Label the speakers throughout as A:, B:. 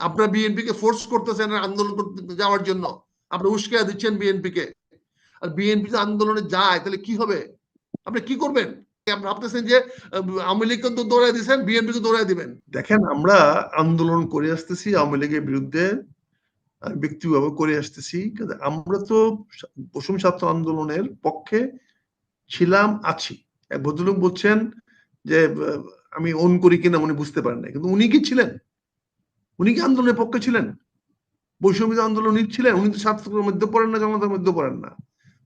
A: আপনারা BNP K force করতেছেন আন্দোলন করতে যাওয়ার জন্য। আপনারা উস্কে দিচ্ছেন বিএনপি কে। আর বিএনপি আন্দোলনে যায়, তাহলে কি হবে? আপনি কি করবেন? ভাবতেছেন যে আওয়ামী লীগকে তো দৌড়াই দিচ্ছেন বিএনপি কে দৌড়াই দিবেন। দেখেন, আমরা আন্দোলন করে আসতেছি, আওয়ামী লীগের বিরুদ্ধে আমি ব্যক্তিগতভাবে করে আসতেছি। আমরা তো পশ্চিম ছাত্র আন্দোলনের পক্ষে ছিলাম, আছি। ভদ্রলোক বলছেন যে, আমি অন করি কিনা উনি বুঝতে পারেন না কিন্তু উনি কি ছিলেন? উনি কি আন্দোলনের পক্ষে ছিলেন? বৈষম্য আন্দোলন উনি ছিলেন, উনি তো ছাত্রদের মধ্যে পড়েন না, জনতার মধ্যে পড়েন না।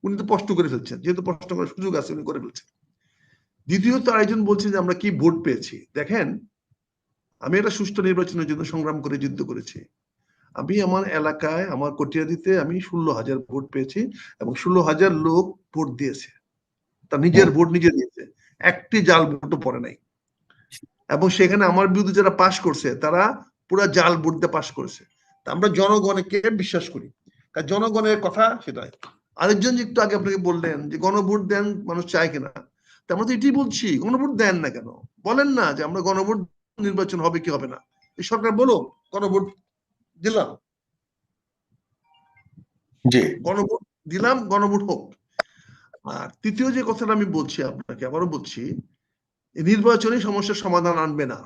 A: উনি তো স্পষ্ট করে ফেলছেন, যেহেতু স্পষ্ট করার সুযোগ আছে, উনি করে ফেলছেন। দ্বিতীয়ত আরেকজন বলছে যে আমরা কি ভোট পেয়েছি? দেখেন, আমি একটা সুষ্ঠু নির্বাচনের জন্য সংগ্রাম করে যুদ্ধ করেছি। আমি আমার এলাকায়, আমার কটিয়াদিতে আমি ষোলো হাজার ভোট পেয়েছি এবং ষোলো হাজার লোক ভোট দিয়েছে। তার নিজের ভোট নিজে দিয়েছে। একটি জাল ভোটও পড়ে নাই। এবং সেখানে আমার বিরুদ্ধে যারা পাশ করছে, তারা পুরা জাল দিয়ে পাশ করেছে। তা আমরা জনগণকে বিশ্বাস করি। কারণ জনগণের কথা সেটাই। আরেকজন একটু আগে আপনাকে বললেন যে গণভোট দেন মানুষ চায় কিনা? তা আমরা তো এটাই বলছি গণভোট দেন না কেন? বলেন না যে আমরা গণভোট নির্বাচন হবে কি হবে না। এই সরকার বলো গণভোট দিলাম। গণভোট দিলাম গণভোট হোক। আর তৃতীয় যে কথাটা আমি বলছি আপনাকে আবারও বলছি নির্বাচনী সমস্যার সমাধান আনবে না।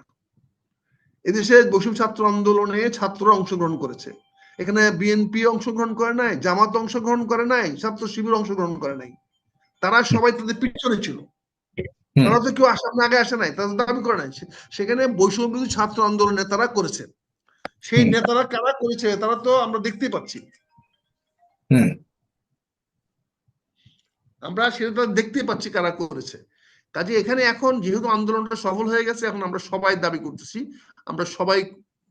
A: এদেশে বসুম ছাত্র আন্দোলনে ছাত্ররা অংশগ্রহণ করেছে। এখানে বিএনপি অংশগ্রহণ করে নাই জামাত অংশগ্রহণ করে নাই ছাত্র শিবির অংশগ্রহণ করে নাই। তারা সবাই তাদের পিছনে ছিল। তারা তো কেউ সামনে আগে আসে নাই তাদের দাবি করে নাই। সেখানে বৈষম্য বিরোধী ছাত্র আন্দোলন নেতারা করেছে। সেই নেতারা কারা করেছে তারা তো আমরা দেখতেই পাচ্ছি। আমরা সেটা দেখতে পাচ্ছি কারা করেছে। কাজে এখানে এখন যেহেতু আন্দোলনটা সফল হয়ে গেছে এখন আমরা সবাই দাবি করতেছি আমরা সবাই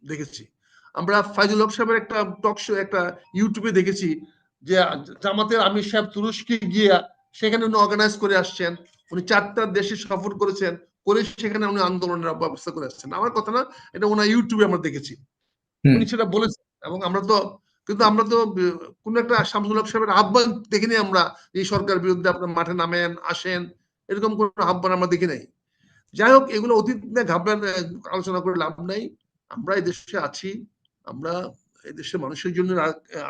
A: দেখেছি। আমরা ফাইজুল হক সাহেবের একটা টক শো একটা ইউটিউবে দেখেছি যে জামাতের আমির সাহেব তুরস্কে গিয়া সেখানে উনি অর্গানাইজ করে আসছেন উনি চারটা দেশে সফর করেছেন করে সেখানে উনি আন্দোলনের ব্যবস্থা করে আসছেন। আমার কথা না এটা ওনার ইউটিউবে আমরা দেখেছি। উনি সেটা বলেছেন এবং আমরা তো কিন্তু আমরা তো কোনো একটা শামসুল হক সাহেবের আহ্বান দেখিনি আমরা এই সরকার বিরুদ্ধে আপনার মাঠে নামেন আসেন এরকম কোন আহ্বান আমরা দেখি নাই। যাই হোক এগুলো অতীত নিয়ে ঘাবড়ান আলোচনা করে লাভ নাই। আমরা এই দেশে আছি আমরা এই দেশের মানুষের জন্য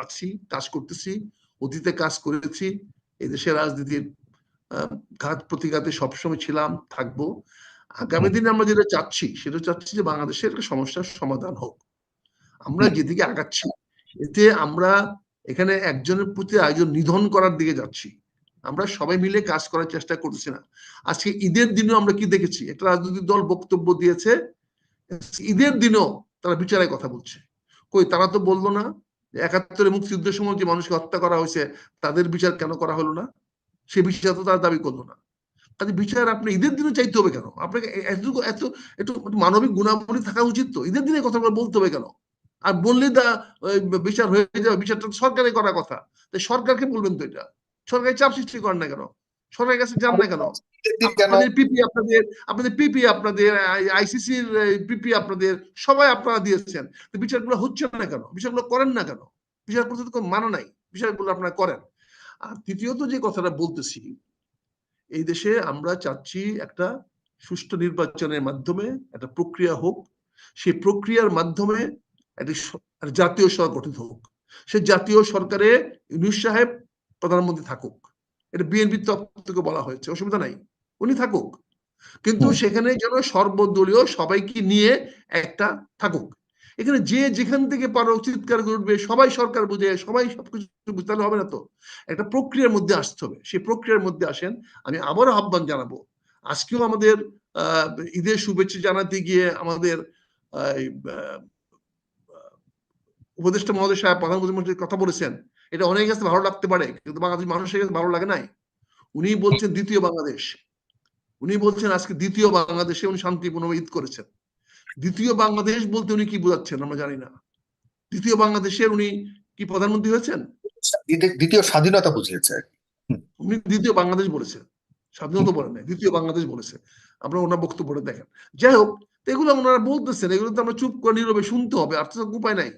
A: আছি কাজ করতেছি অতীতে কাজ করেছি এই দেশের রাজনীতির ঘাত প্রতিঘাতে সবসময় ছিলাম থাকব। আগামী দিনে আমরা যেটা চাচ্ছি সেটা চাচ্ছি যে বাংলাদেশের একটা সমস্যার সমাধান হোক। আমরা যেদিকে আগাচ্ছি এতে আমরা এখানে একজনের প্রতি আয়োজন নিধন করার দিকে যাচ্ছি। আমরা সবাই মিলে কাজ করার চেষ্টা করছি না। আজকে ঈদের দিনও আমরা কি দেখেছি? একটা রাজনৈতিক দল বক্তব্য দিয়েছে, ঈদের দিনও তারা বিচারের কথা বলছে। কই, তারা তো বলল না একাত্তরে মুক্তিযুদ্ধের সময় যে মানুষকে হত্যা করা হয়েছে, তাদের বিচার কেন করা হলো না? সে বিচার তো তারা দাবি করল না। কাজে বিচার আপনি ঈদের দিনে চাইতে হবে কেন? আপনাকে এতটুকু, এত, একটু মানবিক গুণাবলী থাকা উচিত তো। ঈদের দিনে কথা বলতে হবে কেন? আর বললে দা বিচার হয়ে যাবে, বিচারটা সরকারের করা কথা। তাই সরকারকে বলবেন তো এটা। সরকারি চাপ সৃষ্টি করেন না কেন? সরকারের কাছে যান না কেন? আপনাদের পিপি আপনাদের আপনাদের পিপি আপনাদের আইসিসির পিপি আপনাদের সবাই আপনারা দিয়েছেন। বিচারগুলো হচ্ছে না কেন? বিচারগুলো করেন না কেন? বিচার করতে তো কোনো মানা নাই। বিচারগুলো আপনারা করেন। আর তৃতীয়ত যে কথাটা বলতেছি এই দেশে আমরা চাচ্ছি একটা সুষ্ঠু নির্বাচনের মাধ্যমে একটা প্রক্রিয়া হোক। সেই প্রক্রিয়ার মাধ্যমে একটি একটা জাতীয় সরকার গঠিত হোক। সে জাতীয় সরকারে ইউনুস সাহেব প্রধানমন্ত্রী থাকুক। এটা বিএনপির তরফ থেকে বলা হয়েছে অসুবিধা নাই। উনি থাকুক। কিন্তু সেখানে যেন সর্বদলীয় সবাইকে নিয়ে একটা থাকুক। এখানে যে যেখান থেকে পারো চিৎকার করে উঠবে সবাই সরকার বুঝে সবাই সবকিছু বুঝতে হবে না তো? একটা প্রক্রিয়ার মধ্যে আসতে হবে। সেই প্রক্রিয়ার মধ্যে আসেন আমি আবারও আহ্বান জানাব। আজকেও আমাদের আহ, ঈদের শুভেচ্ছা জানাতে গিয়ে আমাদের উপদেষ্টা মহোদয় সাহেব প্রধানমন্ত্রীর কথা বলেছেন। এটা অনেক কাছে ভালো লাগতে পারে কিন্তু বাংলাদেশ মানুষের কাছে ভালো লাগে নাই। উনি বলছেন দ্বিতীয় বাংলাদেশ। উনি বলছেন আজকে দ্বিতীয় বাংলাদেশে উনি শান্তিপূর্ণ ঈদ করেছেন। দ্বিতীয় বাংলাদেশ বলতে উনি কি বোঝাচ্ছেন আমরা জানি না। দ্বিতীয় বাংলাদেশের উনি কি প্রধানমন্ত্রী হয়েছেন?
B: দ্বিতীয়- দ্বিতীয় স্বাধীনতা বুঝিয়েছে
A: উনি দ্বিতীয় বাংলাদেশ বলেছেন। স্বাধীনতা বলে নাই দ্বিতীয় বাংলাদেশ বলেছে। আপনারা ওনার বক্তব্যটা দেখেন। যাই হোক এগুলো ওনারা বলতেছেন এগুলো তো আমরা চুপ করে নীরবে শুনতে হবে আর তো উপায় নাই।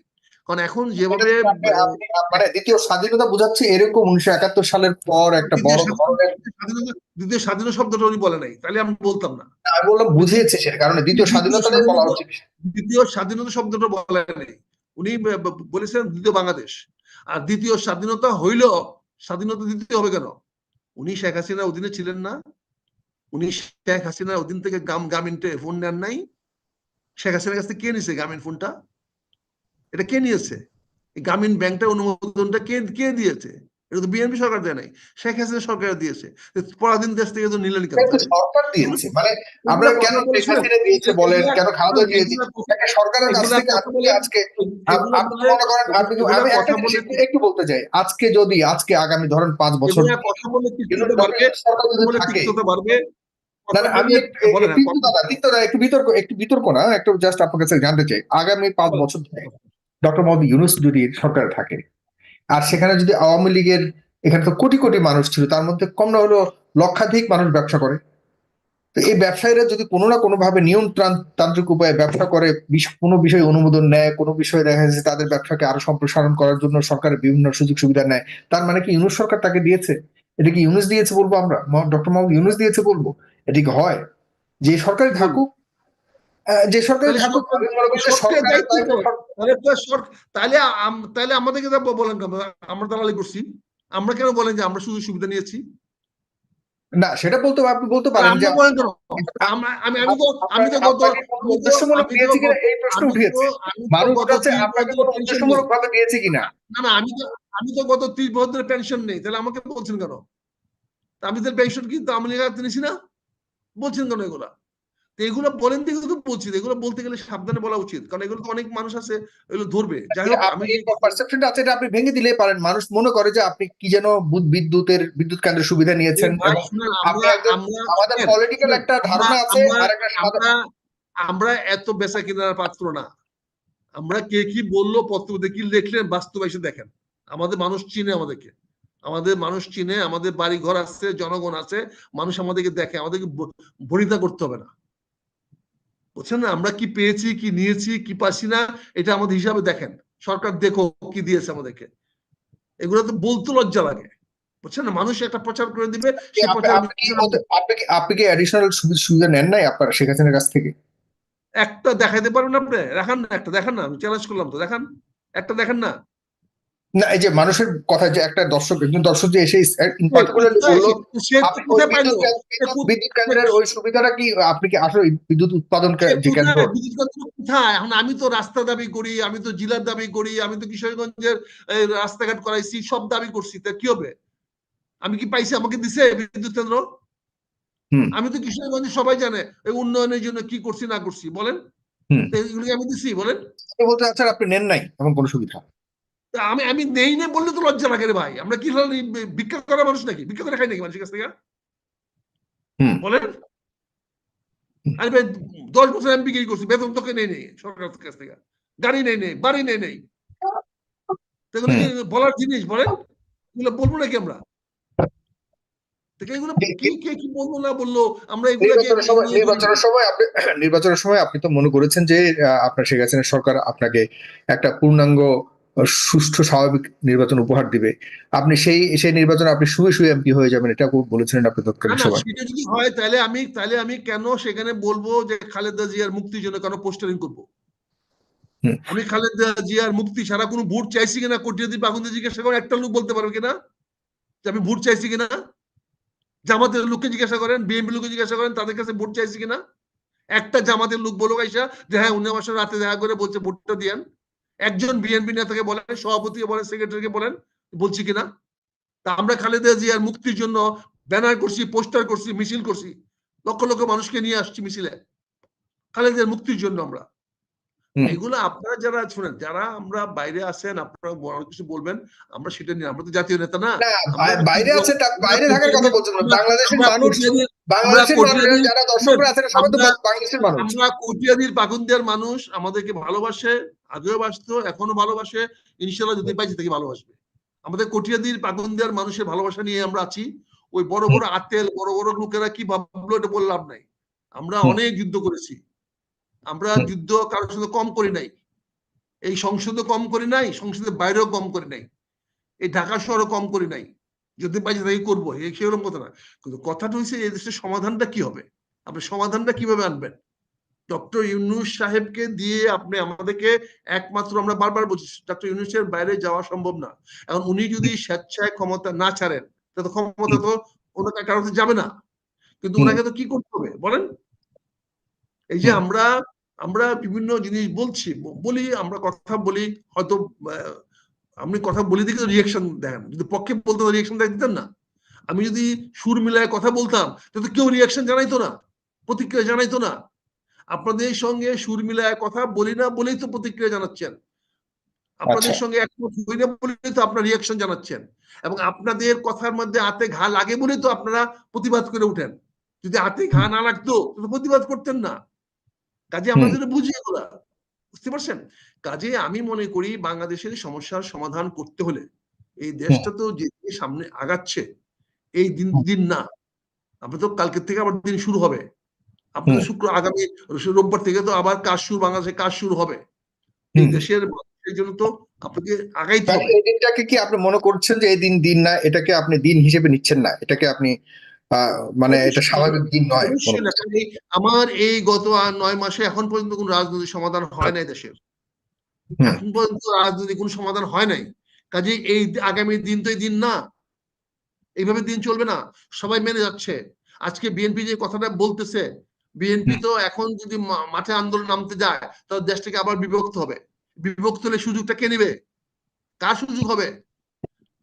A: কারণ এখন যেভাবে
B: মানে দ্বিতীয় স্বাধীনতা বোঝাচ্ছে এরকম উনিশশো একাত্তর সালের পর একটা বড়
A: দ্বিতীয় স্বাধীনতা দ্বিতীয় স্বাধীনতা শব্দটা উনি বলে নাই তাহলে আমি বলতাম না।
B: আমি বললাম বুঝিয়েছে কারণে দ্বিতীয় বলা উচিত
A: দ্বিতীয় স্বাধীনতা শব্দটা বলে নেই। উনি বলেছেন দ্বিতীয় বাংলাদেশ। আর দ্বিতীয় স্বাধীনতা হইল স্বাধীনতা দ্বিতীয় হবে কেন? উনি শেখ হাসিনার অধীনে ছিলেন না। উনি শেখ হাসিনার অধীন থেকে গাম গ্রামীণ টে- ফোন নেন নাই। শেখ হাসিনার কাছ থেকে কে নিছে গ্রামীণ ফোনটা এটা কে নিয়েছে? গ্রামীণ ব্যাংকটার অনুমোদনটা কে কে দিয়েছে? এটা তো বিএনপি সরকার দেয় নাই। শেখ হাসিনা সরকার দিয়েছে। পরাধীন দেশ থেকে তো নিলেন কেন?
B: সরকার দিয়েছে। মানে আমরা কেন শেখ হাসিনা দিয়েছে বলেন? কেন খালেদা দিয়েছে? একটা সরকারের কাছ থেকে আজকে আজকে আপনি মনে করেন আপনি আমি একটা একটু- বলতে চাই। আজকে যদি আজকে আগামী ধরেন পাঁচ বছর
A: কথা বলে
B: সরকার যদি থাকে আমি একটু বিতর্ক একটু বিতর্ক না একটু জাস্ট আপনার কাছে জানতে চাই। আগামী পাঁচ বছর ধরে ডক্টর মোহাম্মদ ইউনুস যদি সরকারে থাকে, আর সেখানে যদি আওয়ামী লীগের এখানে তো কোটি কোটি মানুষ ছিল, তার মধ্যে কম না হলেও লক্ষাধিক মানুষ ব্যবসা করে। তো এই ব্যবসায়ীরা যদি কোনো না কোনো ভাবে নিয়ন্ত্রণ তান্ত্রিক উপায়ে ব্যবসা করে কোনো বিষয়ে অনুমোদন নেয়, কোনো বিষয়ে দেখা যাচ্ছে তাদের ব্যবসাকে আরও সম্প্রসারণ করার জন্য সরকারের বিভিন্ন সুযোগ সুবিধা নেয়, তার মানে কি ইউনুস সরকার তাকে দিয়েছে? এটা কি ইউনুস দিয়েছে বলব আমরা? ডক্টর মোহাম্মদ ইউনুস দিয়েছে বলব? এটা কি হয়? যে সরকারি থাকুক যে সরকারি
A: তাহলে আমাদেরকে বলেন আমরা দালালি করছি। আমরা কেন বলেন যে আমরা সুযোগ সুবিধা নিয়েছি?
B: না সেটা বলতে আপনি বলতে পারেন যে
A: আমি আমি তো আমি তো গত
B: আপনাকে কোনো
A: আমি তো-
B: উদ্দেশ্যমূলক
A: আমি
B: কিনা এই প্রশ্ন উঠিয়েছে
A: তো- আমি তো
B: মানুষ কাছে আপনাকে
A: বছর
B: কোনো
A: pension
B: উদ্দেশ্যমূলক ভাবে দিয়েছে কিনা?
A: না না আমি তো আমি তো গত ত্রিশ বছর পেনশন নেই। তাহলে আমাকে বলছেন কেন? আমি তো পেনশন কিন্তু আমি নিয়েছি না। বলছেন কেন এগুলা? তো এগুলো বলেন তো তো বলছি এগুলো বলতে গেলে সাবধানে বলা উচিত। কারণ এগুলো তো অনেক মানুষ আছে এগুলো ধরবে। যাই হোক আমি
B: এই পারসেপশনটা আছে এটা আপনি ভেঙে দিলেই পারেন। মানুষ মনে করে যে আপনি কি যেন বিদ্যুতের বিদ্যুৎ কেন্দ্রের সুবিধা নিয়েছেন। আমাদের পলিটিক্যাল একটা ধারণা আছে আর একটা
A: আমরা এত বেচা কেনার পাত্র না। আমরা কে কি বলল পত্রতে কি লিখলেন বাস্তব এসে দেখেন। আমাদের মানুষ চিনে আমাদেরকে। আমাদের মানুষ চিনে আমাদের বাড়ি ঘর আছে জনগণ আছে মানুষ আমাদেরকে দেখে আমাদেরকে বনিতা করতে হবে না। বুঝছেন না আমরা কি পেয়েছি কি নিয়েছি কি পাচ্ছি না এটা আমাদের হিসাবে দেখেন। সরকার দেখো কি দিয়েছে আমাদেরকে। এগুলো তো বলতে লজ্জা লাগে। বুঝছেন না মানুষ একটা প্রচার করে দিবে
B: আপনি- কি আপনি কি অ্যাডিশনাল সুবিধা নেন নাই আপনার শেখ হাসিনার কাছ থেকে?
A: একটা দেখাইতে পারবেন আপনি? দেখান না একটা দেখান না আমি চ্যালেঞ্জ করলাম তো দেখান। একটা দেখান না।
B: না এই যে মানুষের কথা যে একটা দর্শক একজন দর্শক যে এসে ইন পার্টিকুলার বলল
A: সে
B: আপনি ওই
A: কোথায় পাইলো
B: বিদ্যুৎ কেন্দ্রের ওই সুবিধাটা কি আপনি কি আসলে বিদ্যুৎ উৎপাদন কেন্দ্র
A: এখন আমি তো রাস্তা দাবি করি আমি তো জেলার দাবি করি আমি তো কিশোরগঞ্জের রাস্তাঘাট করাইছি সব দাবি করছি। তা কি হবে? আমি কি পাইছি আমাকে দিছে বিদ্যুৎ কেন্দ্র। আমি তো কিশোরগঞ্জে সবাই জানে এই উন্নয়নের জন্য কি করছি না করছি বলেন। এগুলো আমি দিছি বলেন।
B: বলতে চাচ্ছেন আপনি নেন নাই এমন কোনো সুবিধা?
A: তা আমি আমি নেই না বললে তো লজ্জা লাগে রে ভাই। আমরা কি ভিক্ষা করা মানুষ নাকি? ভিক্ষা করে খাই নাকি মানুষের কাছ থেকে? বলেন। আরে ভাই দশ বছর এমপি কি করছি? বেতন তোকে নেই নেই সরকারের কাছ থেকে। গাড়ি নেই নেই বাড়ি নেই নেই। বলার জিনিস বলেন? এগুলো বলব নাকি আমরা? তো এগুলো কে কি বলব না বলল? আমরা এগুলোকে
B: নির্বাচনের সময় আপনি নির্বাচনের সময় আপনি তো মনে করেছেন যে আপনার শেখ হাসিনার সরকার আপনাকে একটা পূর্ণাঙ্গ সুষ্ঠু স্বাভাবিক নির্বাচন উপহার দিবে। আপনি সেই সেই নির্বাচনে আপনি শুয়ে শুয়ে এমপি হয়ে যাবেন এটা বলেছিলেন আপনি তৎকালীন
A: না
B: সময়
A: সেটা যদি হয় তাহলে আমি তাহলে আমি কেন সেখানে বলব যে খালেদা জিয়ার মুক্তির জন্য কেন পোস্টারিং করব? আমি খালেদা জিয়ার মুক্তি সারা কোনো ভোট চাইছি কিনা কোটিয়াদি বাগুন্দি জিজ্ঞাসা করে একটা লোক বলতে পারবে কিনা? যে আমি ভোট চাইছি কিনা? জামাতের লোককে জিজ্ঞাসা করেন বিএনপি লোককে জিজ্ঞাসা করেন তাদের কাছে ভোট চাইছি কিনা? একটা জামাতের লোক বলো গাইসা যে হ্যাঁ উনি আমার সাথে রাতে দেখা করে বলছে ভোটটা দিয়েন। একজন বিএনপি নেতাকে বলেন, সভাপতিকে বলেন, সেক্রেটারিকে বলেন, বলছি কিনা তা আমরা খালেদা জিয়ার মুক্তির জন্য ব্যানার করছি, পোস্টার করছি, মিছিল করছি, লক্ষ লক্ষ মানুষকে নিয়ে আসছি মিছিলে খালেদা মুক্তির জন্য আমরা। এগুলো আপনারা যারা শুনেন যারা আমরা বাইরে আছেন আপনারা বড় কিছু বলবেন আমরা সেটা নিয়ে আমরা তো জাতীয় নেতা না।
B: না বাইরে আছে বাইরে থাকার কথা বলছেন না। বাংলাদেশের মানুষ বাংলাদেশের মানুষ যারা দর্শকরা আছেন সবাই তো বাংলাদেশের মানুষ।
A: আমরা কোটিয়াদির পাকুন্দিয়ার মানুষ আমাদেরকে ভালোবাসে আগেও বাসতো এখনও ভালোবাসে ইনশাল্লাহ যদি পাইছে থেকে ভালোবাসবে। আমাদের কোটিয়াদির পাকুন্দিয়ার মানুষের ভালোবাসা নিয়ে আমরা আছি। ওই বড় বড় আতেল বড় বড় লোকেরা কি ভাবলো এটা বললাম নাই। আমরা অনেক যুদ্ধ করেছি। আমরা যুদ্ধ কারোর সাথে কম করি নাই। এই সংসদে কম করি নাই সংসদের বাইরেও কম করি নাই। এই ঢাকা শহরও কম করি নাই। যদি পাইছে তাই করব সেরকম কথা না। কিন্তু কথাটা হচ্ছে এই দেশের সমাধানটা কি হবে? আপনি সমাধানটা কীভাবে আনবেন? ডক্টর ইউনুস সাহেবকে দিয়ে আপনি আমাদেরকে একমাত্র আমরা বারবার বলছি ডক্টর ইউনুসের বাইরে যাওয়া সম্ভব না। এখন উনি যদি স্বেচ্ছায় ক্ষমতা না ছাড়েন তাহলে ক্ষমতা তো ওনার কারোতে যাবে না। কিন্তু ওনাকে তো কি করতে হবে? বলেন। এই যে আমরা আমরা বিভিন্ন জিনিস বলছি বলি আমরা কথা বলি হয়তো আপনি কথা বলি দেখে রিয়াকশন দেন যদি পক্ষে বলতে রিয়াকশন দিতেন না। আমি যদি সুর মিলায় কথা বলতাম তাহলে তো কেউ রিয়াকশন জানাইতো না প্রতিক্রিয়া জানাইতো না। আপনাদের সঙ্গে সুর মিলায় কথা বলি না বলেই তো প্রতিক্রিয়া জানাচ্ছেন। আপনাদের
B: আচ্ছা।
A: সঙ্গে একমত হই না বলেই তো আপনার রিয়াকশন জানাচ্ছেন। এবং আপনাদের কথার মধ্যে হাতে ঘা লাগে বলেই তো আপনারা প্রতিবাদ করে উঠেন যদি হাতে ঘা না লাগতো তাহলে প্রতিবাদ করতেন না। কাজে আমরা
B: হুম।
A: যেটা বুঝি এগুলা বুঝতে পারছেন? কাজে আমি মনে করি বাংলাদেশের সমস্যার সমাধান করতে হলে এই দেশটা তো যে সামনে আগাচ্ছে এই দিন দিন না। আমরা তো কালকের থেকে আবার দিন শুরু হবে। আপনাদের
B: হুম।
A: শুক্র আগামী রোববার থেকে তো আবার কাজ শুরু বাংলাদেশে কাজ শুরু হবে। দেশের মানুষের জন্য তো আপনাকে আগাইতে
B: মানে
A: হবে।
B: এই দিনটাকে কি আপনি মনে করছেন যে এই দিন দিন না এটাকে আপনি দিন হিসেবে নিচ্ছেন না? এটাকে আপনি মানে এটা স্বাভাবিক দিন নয়।
A: আমার এই গত আর নয় মাসে এখন পর্যন্ত কোন রাজনৈতিক সমাধান হয় নাই দেশের। এখন পর্যন্ত রাজনৈতিক কোন সমাধান হয় নাই। কাজে এই আগামী দিন তো এই দিন না। এইভাবে দিন চলবে না। সবাই মেনে যাচ্ছে। আজকে বিএনপি যে কথাটা বলতেছে বিএনপি তো এখন যদি মাঠে আন্দোলন নামতে যায় তাহলে দেশটাকে আবার বিভক্ত হবে। বিভক্ত হলে সুযোগটা কে নেবে? কার সুযোগ হবে?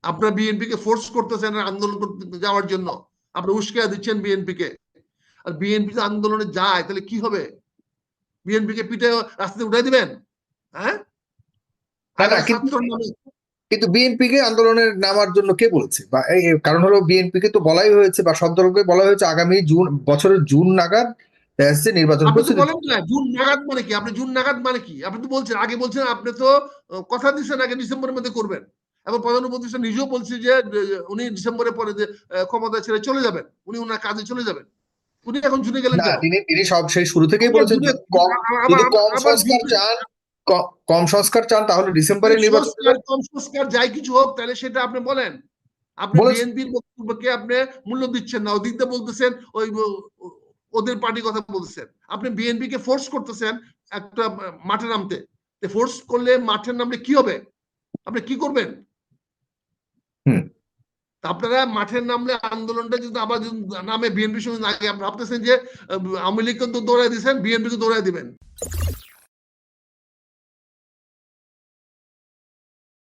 A: আপনারা বিএনপি কে ফোর্স করতেছেন আন্দোলন করতে যাওয়ার জন্য। আপনারা উস্কে দিচ্ছেন বিএনপি কে আর বিএনপি যদি আন্দোলনে যায় তাহলে কি হবে? বিএনপি কে পিঠে রাস্তাতে উঠাই দিবেন? হ্যাঁ?
B: কিন্তু-
A: ছাত্র নামে
B: বিএনপি কে আন্দোলনের নামার জন্য কে বলেছে? বা এই কারণ হলো বিএনপি কে তো বলাই হয়েছে বা সব দলকে বলা হয়েছে আগামী জুন বছরের জুন নাগাদ নির্বাচন
A: আপনি বলেন না জুন নাগাদ মানে কি? আপনি জুন নাগাদ মানে কি? আপনি তো বলছেন আগে বলছেন আপনি তো কথা দিচ্ছেন আগে ডিসেম্বরের মধ্যে করবেন। এবং প্রধান উপদেষ্টা নিজেও বলছে যে উনি ডিসেম্বরের পরে যে ক্ষমতা ছেড়ে চলে যাবেন উনি ওনার কাজে চলে যাবেন। উনি এখন জুনে গেলেন
B: তিনি তিনি সব সেই শুরু থেকেই বলেছেন যে কম সংস্কার চান কম সংস্কার চান তাহলে ডিসেম্বরে নির্বাচন
A: কম সংস্কার যাই কিছু হোক তাহলে সেটা আপনি বলেন। আপনি। বিএনপির বক্তব্যকে আপনি মূল্য দিচ্ছেন না। ওদিক দিয়ে বলতেছেন ওই ওদের পার্টি কথা বলতেছেন। আপনি বিএনপি কে ফোর্স করতেছেন একটা মাঠে নামতে। ফোর্স করলে মাঠে নামলে কি হবে? আপনি কি করবেন? আপনারা মাঠের নামলে আন্দোলনটা যদি আবার নামে বিএনপির সঙ্গে আগে ভাবতেছেন যে আওয়ামী লীগকে তো দৌড়াই দিচ্ছেন বিএনপি কে দৌড়াই দিবেন।